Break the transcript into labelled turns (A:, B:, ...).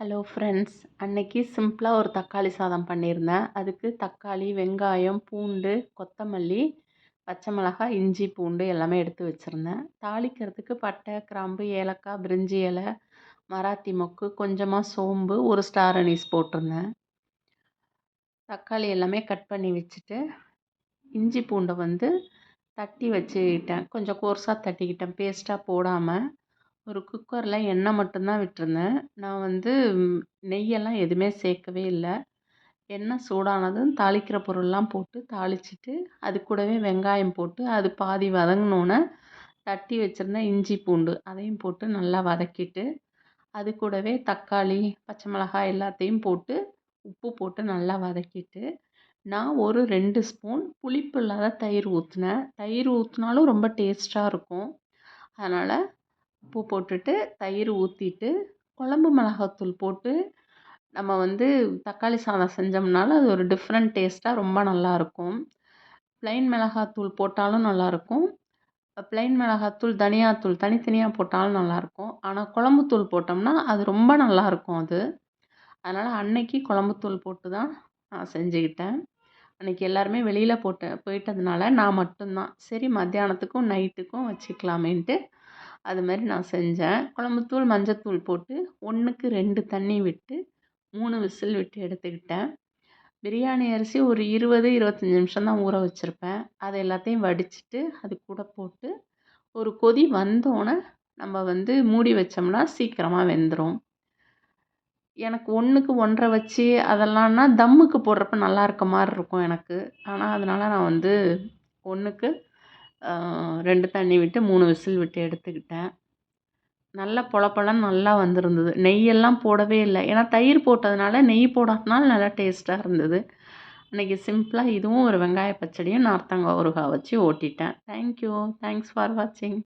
A: Hello friends அன்னைக்கு சிம்பிளாக ஒரு தக்காளி சாதம் பண்ணியிருந்தேன். அதுக்கு தக்காளி வெங்காயம் பூண்டு கொத்தமல்லி பச்சை மிளகாய் இஞ்சி பூண்டு எல்லாமே எடுத்து வச்சுருந்தேன். தாளிக்கிறதுக்கு பட்டை கிராம்பு ஏலக்காய் பிரிஞ்சி இலை மராத்தி மொக்கு கொஞ்சமாக சோம்பு ஒரு ஸ்டார் அனீஸ் போட்டிருந்தேன். தக்காளி எல்லாமே கட் பண்ணி வச்சுட்டு இஞ்சி பூண்டை வந்து தட்டி வச்சுக்கிட்டேன். கொஞ்சம் கோர்ஸாக தட்டிக்கிட்டேன். பேஸ்ட்டாக போடாமல் ஒரு குக்கரில் எண்ணெய் மட்டும்தான் விட்டிருந்தேன். நான் வந்து நெய்யெல்லாம் எதுவுமே சேர்க்கவே இல்லை. எண்ணெய் சூடானதும் தாளிக்கிற பொருள்லாம் போட்டு தாளிச்சிட்டு அது கூடவே வெங்காயம் போட்டு அது பாதி வதங்கினோன்னே தட்டி வச்சுருந்த இஞ்சி பூண்டு அதையும் போட்டு நல்லா வதக்கிட்டு அது கூடவே தக்காளி பச்சை மிளகாய் எல்லாத்தையும் போட்டு உப்பு போட்டு நல்லா வதக்கிட்டு நான் ஒரு ரெண்டு ஸ்பூன் புளிப்பு இல்லாத தயிர் ஊற்றினேன் தயிர் ஊற்றினாலும் ரொம்ப டேஸ்ட்டாக இருக்கும். அதனால் உப்பு போட்டுட்டு தயிர் ஊற்றிட்டு குழம்பு மிளகாத்தூள் போட்டு நம்ம வந்து தக்காளி சாதம் செஞ்சோம்னாலும் அது ஒரு டிஃப்ரெண்ட் டேஸ்ட்டாக ரொம்ப நல்லாயிருக்கும் ப்ளைன் மிளகாத்தூள் போட்டாலும் நல்லாயிருக்கும் ப்ளைன் மிளகாத்தூள் தனியாத்தூள் தனித்தனியாக போட்டாலும் நல்லாயிருக்கும் ஆனால் குழம்புத்தூள் போட்டோம்னா அது ரொம்ப நல்லாயிருக்கும் அது. அதனால் அன்னைக்கு குழம்புத்தூள் போட்டு தான் நான் செஞ்சுக்கிட்டேன். அன்றைக்கி எல்லாருமே வெளியில் போட்ட போயிட்டதுனால நான் மட்டும்தான். சரி மத்தியானத்துக்கும் நைட்டுக்கும் வச்சுக்கலாமேன்ட்டு அது மாதிரி நான் செஞ்சேன். குழம்புத்தூள் மஞ்சத்தூள் போட்டு ஒன்றுக்கு ரெண்டு தண்ணி விட்டு மூணு விசில் விட்டு எடுத்துக்கிட்டேன். பிரியாணி அரிசி ஒரு இருபது இருபத்தஞ்சி நிமிஷம் தான் ஊற வச்சுருப்பேன். அதை எல்லாத்தையும் வடிச்சிட்டு அது கூட போட்டு ஒரு கொதி வந்தோடனே நம்ம வந்து மூடி வச்சோம்னா சீக்கிரமாக வெந்துடும் எனக்கு ஒன்றுக்கு ஒன்றரை வச்சு அதெல்லாம்னா தம்முக்கு போடுறப்ப நல்லா இருக்க மாதிரி இருக்கும் எனக்கு. ஆனால் அதனால் நான் வந்து ஒன்றுக்கு ரெண்டு தண்ணி விட்டு மூணு விசில் விட்டு எடுத்துக்கிட்டேன். நல்லா பொல நல்லா வந்திருந்தது. நெய்யெல்லாம் போடவே இல்லை. ஏன்னா தயிர் போட்டதுனால நெய் போடாதனால நல்லா டேஸ்ட்டாக இருந்தது. அன்றைக்கி சிம்பிளாக இதுவும் ஒரு வெங்காய பச்சடியும் நார்த்தங்காய் ஊறுகாய் வச்சு ஓட்டிட்டேன். தேங்க்யூ தேங்க்ஸ் ஃபார் வாட்சிங்